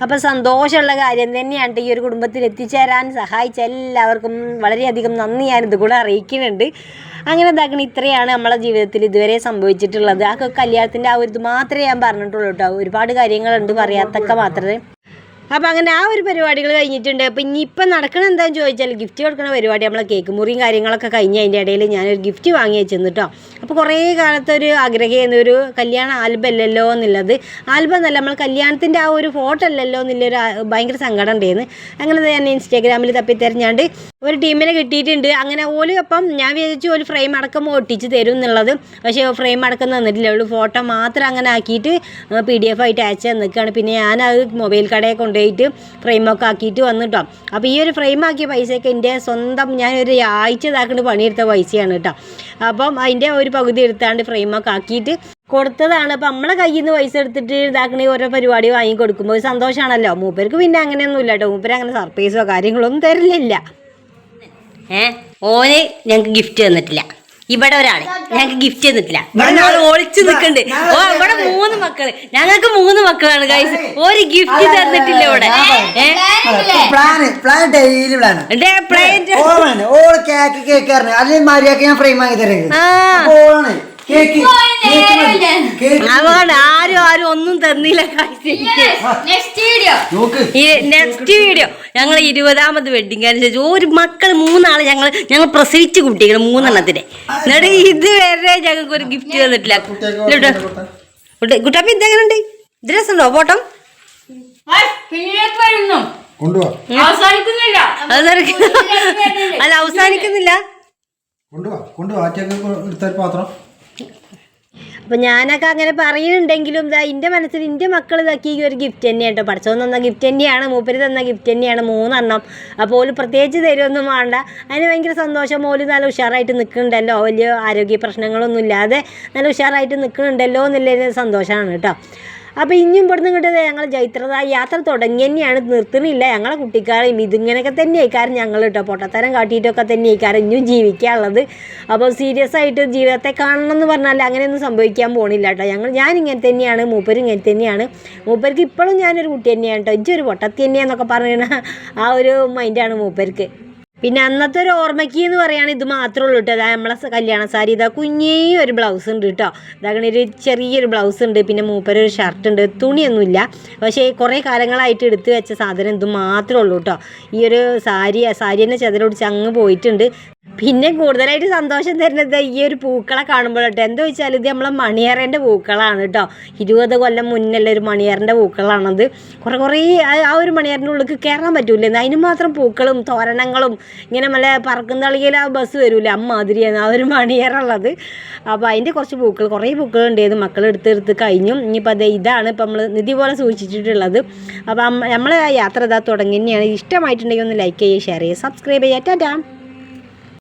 [SPEAKER 1] അപ്പം സന്തോഷമുള്ള കാര്യം തന്നെയാണ് ഈ ഒരു കുടുംബത്തിൽ എത്തിച്ചേരാൻ സഹായിച്ച എല്ലാവർക്കും വളരെയധികം നന്ദി ഞാൻ ഇത് കൂടെ അറിയിക്കുന്നുണ്ട്. അങ്ങനെ എന്താക്കണം ഇത്രയാണ് നമ്മളെ ജീവിതത്തിൽ ഇതുവരെ സംഭവിച്ചിട്ടുള്ളത്. ആ കല്യാണത്തിന്റെ ആ ഒരു ഇത് മാത്രമേ ഞാൻ പറഞ്ഞിട്ടുള്ളൂ കേട്ടോ. ഒരുപാട് കാര്യങ്ങളുണ്ട് പറയാത്തൊക്കെ മാത്രമേ. അപ്പോൾ അങ്ങനെ ആ ഒരു പരിപാടികൾ കഴിഞ്ഞിട്ടുണ്ട്. അപ്പോൾ ഇനിയിപ്പം നടക്കണ എന്താണെന്ന് ചോദിച്ചാൽ ഗിഫ്റ്റ് കൊടുക്കണ പരിപാടി നമ്മളെ കേക്ക് മുറിയും കാര്യങ്ങളൊക്കെ കഴിഞ്ഞ് അതിന്റെ ഇടയിൽ ഞാനൊരു ഗിഫ്റ്റ് വാങ്ങി വെച്ചിരുന്നു കേട്ടോ അപ്പോൾ കുറേ കാലത്തൊരു ഒരു ആഗ്രഹം ഒരു കല്യാണ ആൽബം അല്ലല്ലോ എന്നുള്ളത്. ആൽബം എന്നല്ല നമ്മൾ കല്യാണത്തിന്റെ ആ ഒരു ഫോട്ടോ അല്ലല്ലോ എന്നുള്ളൊരു ഭയങ്കര സങ്കടം ഉണ്ടായിരുന്നു. അങ്ങനെ ഞാൻ ഇൻസ്റ്റാഗ്രാമിൽ തപ്പി തിരഞ്ഞാണ്ട് ഒരു ടീമിനെ കിട്ടിയിട്ടുണ്ട്. അങ്ങനെ ഓൽ അപ്പം ഞാൻ വിചാരിച്ചു ഒരു ഫ്രെയിം അടക്കം ഒട്ടിച്ച് തരും എന്നുള്ളത്. പക്ഷേ ഫ്രെയിം അടക്കം തന്നിട്ടില്ല. ഉള്ളൂ ഫോട്ടോ മാത്രം അങ്ങനെ ആക്കിയിട്ട് പി ഡി എഫ് ആയിട്ട് അയച്ച് നിൽക്കുകയാണ് പിന്നെ ഞാൻ മൊബൈൽ കടയിൽ കൊണ്ടുപോയിട്ട് ഫ്രെയിമൊക്കെ ആക്കിയിട്ട് വന്നു കേട്ടോ അപ്പോൾ ഈ ഒരു ഫ്രെയിം ആക്കിയ പൈസയൊക്കെ എന്റെ സ്വന്തം ഞാനൊരു ആഴ്ച ഇതാക്കേണ്ട പണിയെടുത്ത പൈസയാണ് കേട്ടോ. അപ്പം അതിന്റെ ഒരു പകുതി എടുത്താണ്ട് ഫ്രെയിമൊക്കെ ആക്കിയിട്ട് കൊടുത്തതാണ്. അപ്പം നമ്മളെ കയ്യിൽ നിന്ന് പൈസ എടുത്തിട്ട് ഇതാക്കണ ഓരോ പരിപാടി വാങ്ങി കൊടുക്കുമ്പോൾ ഒരു സന്തോഷമാണല്ലോ മൂപ്പർക്ക് പിന്നെ അങ്ങനെയൊന്നുമില്ല കേട്ടോ. മൂപ്പര് അങ്ങനെ സർപ്രൈസോ കാര്യങ്ങളൊന്നും തരില്ല. ഏ? ഓന് ഞങ്ങൾക്ക് ഗിഫ്റ്റ് തന്നിട്ടില്ല. ഇവിടെ ഒരാൾ. ഞങ്ങൾക്ക് ഗിഫ്റ്റ് ചെയ്തിട്ടില്ല ഇവിടെ ഒരാൾ ഒളിച്ചു നിൽക്കണ്ട് ഓ ഇവിടെ മൂന്ന് മക്കൾ. ഞങ്ങൾക്ക് മൂന്ന് മക്കളാണ് ഗൈസ് ഒരു ഗിഫ്റ്റ് തന്നിട്ടില്ല ഇവിടെ.
[SPEAKER 3] പ്ലാന് പ്ലാൻ ഡെയിലി
[SPEAKER 1] പ്ലാൻ
[SPEAKER 3] ഓളാണ് ഓൾ കേക്ക് കേക്ക് അതിൽ മര്യാദയ്ക്ക് ഞാൻ ഫ്രെയിം ആക്കി
[SPEAKER 1] തരുന്നത്
[SPEAKER 3] ഓളാണ്. കേക്ക്.
[SPEAKER 1] ആരും ആരും ഒന്നും തന്നില്ല
[SPEAKER 4] നെക്സ്റ്റ് വീഡിയോ
[SPEAKER 1] ഞങ്ങൾ ഇരുപതാമത് വെഡിങ് അനുസരിച്ച് ഒരു മക്കൾ മൂന്നാൾ ഞങ്ങൾ ഞങ്ങൾ പ്രസവിച്ച് കുട്ടികൾ മൂന്നെണ്ണത്തിന്. എന്നിട്ട് ഇതുവരെ ഞങ്ങൾക്ക് ഒരു ഗിഫ്റ്റ് തന്നിട്ടില്ല. കുട്ടപ്പ ഇതെങ്ങനെയുണ്ട് ഇത് രസമുണ്ടോ? ഫോട്ടം?
[SPEAKER 4] അവസാനിക്കുന്നില്ല.
[SPEAKER 1] അത് അവസാനിക്കുന്നില്ല.
[SPEAKER 2] കൊണ്ടുപോവാ കൊണ്ടുപോവാ പാത്രം.
[SPEAKER 1] അപ്പൊ ഞാനൊക്കെ അങ്ങനെ പറയുന്നുണ്ടെങ്കിലും ഇതാ എന്റെ മനസ്സിൽ എന്റെ മക്കൾ ഇതാക്കി ഒരു ഗിഫ്റ്റ് തന്നെയാണ് കേട്ടോ പഠിച്ചോ തന്ന ഗിഫ്റ്റ് തന്നെയാണ് മൂപ്പര് തന്ന ഗിഫ്റ്റ് തന്നെയാണ് മൂന്നെണ്ണം. അപ്പോൾ ഓൽ പ്രത്യേകിച്ച് തരുമൊന്നും വേണ്ട. അതിന് ഭയങ്കര സന്തോഷം. ഓൽ നല്ല ഉഷാറായിട്ട് നിൽക്കുന്നുണ്ടല്ലോ. വലിയ ആരോഗ്യ പ്രശ്നങ്ങളൊന്നും ഇല്ലാതെ നല്ല ഉഷാറായിട്ട് നിൽക്കുന്നുണ്ടല്ലോ എന്നുള്ളൊരു സന്തോഷമാണ് കേട്ടോ. അപ്പോൾ ഇനിയും ഇവിടുന്ന് ഇങ്ങോട്ട് ഞങ്ങൾ ജൈത്രത യാത്ര തുടങ്ങി തന്നെയാണ്. നിർത്തുന്നില്ല. ഞങ്ങളെ കുട്ടിക്കാരെയും ഇതിങ്ങനെയൊക്കെ തന്നെ ആയിക്കാരം ഞങ്ങൾ കേട്ടോ പൊട്ടത്തരം കാട്ടിയിട്ടൊക്കെ തന്നെ ആയിക്കാരം ഇനിയും ജീവിക്കാനുള്ളത്. അപ്പോൾ സീരിയസ് ആയിട്ട് ജീവിതത്തെ കാണണം എന്ന് പറഞ്ഞാൽ അങ്ങനെയൊന്നും സംഭവിക്കാൻ പോണില്ല കേട്ടോ ഞങ്ങൾ ഞാൻ ഇങ്ങനെ തന്നെയാണ് മൂപ്പർ ഇങ്ങനെ തന്നെയാണ്. മൂപ്പർക്ക് ഇപ്പോഴും ഞാനൊരു കുട്ടി തന്നെയാണ് കേട്ടോ ഇജ്ജൊരു പൊട്ടത്തി തന്നെയാന്നൊക്കെ പറയുന്ന ആ ഒരു മൈൻഡാണ് മൂപ്പർക്ക് പിന്നെ അന്നത്തെ ഒരു ഓർമ്മയ്ക്ക് എന്ന് പറയുകയാണെങ്കിൽ ഇത് മാത്രമേ ഉള്ളൂ കേട്ടോ അതായത് നമ്മളെ കല്യാണ സാരി ഇതാ കുഞ്ഞേ ഒരു ബ്ലൗസ് ഉണ്ട് കേട്ടോ ഇതാകണ ഒരു ചെറിയൊരു ബ്ലൗസ് ഉണ്ട് പിന്നെ മൂപ്പരൊരു ഷർട്ട് ഉണ്ട് തുണിയൊന്നുമില്ല. പക്ഷേ കുറേ കാലങ്ങളായിട്ട് എടുത്ത് വെച്ച സാധനം ഇത് മാത്രമേ ഉള്ളൂ കേട്ടോ ഈ ഒരു സാരി സാരി തന്നെ ചെതലൊടിച്ച് അങ്ങ് പോയിട്ടുണ്ട്. പിന്നെ കൂടുതലായിട്ട് സന്തോഷം തരുന്നത് ഈ ഒരു പൂക്കളെ കാണുമ്പോൾ കേട്ടോ. എന്താ വെച്ചാൽ ഇത് നമ്മളെ മണിയറേന്റെ പൂക്കളാണ് കേട്ടോ. ഇരുപത് കൊല്ലം മുന്നല്ല ഒരു മണിയറിന്റെ പൂക്കളാണത്. കുറേ കുറേ ആ- ആ ഒരു മണിയറിന്റെ ഉള്ളിൽ കയറാൻ പറ്റൂല? അതിന് മാത്രം പൂക്കളും തോരണങ്ങളും ഇങ്ങനെ നമ്മളെ പറക്കുന്ന തളികയിൽ ആ ബസ് വരൂല? അമ്മാതിരിയാണ് ആ ഒരു മണിയറുള്ളത്. അപ്പോൾ അതിന്റെ കുറച്ച് പൂക്കൾ കുറേ പൂക്കൾ ഉണ്ടായിരുന്നു മക്കൾ എടുത്തെടുത്ത് എടുത്ത് കഴിഞ്ഞു. ഇനിയിപ്പോൾ അത് ഇതാണ് ഇപ്പം നമ്മൾ നിധി പോലെ സൂക്ഷിച്ചിട്ടുള്ളത്. അപ്പം നമ്മൾ യാത്ര ഇതാ തുടങ്ങി തന്നെയാണ് ഇഷ്ടമായിട്ടുണ്ടെങ്കിൽ ഒന്ന് ലൈക്ക് ചെയ്യുക ഷെയർ ചെയ്യുക സബ്സ്ക്രൈബ് ചെയ്യുക. ടാറ്റാ.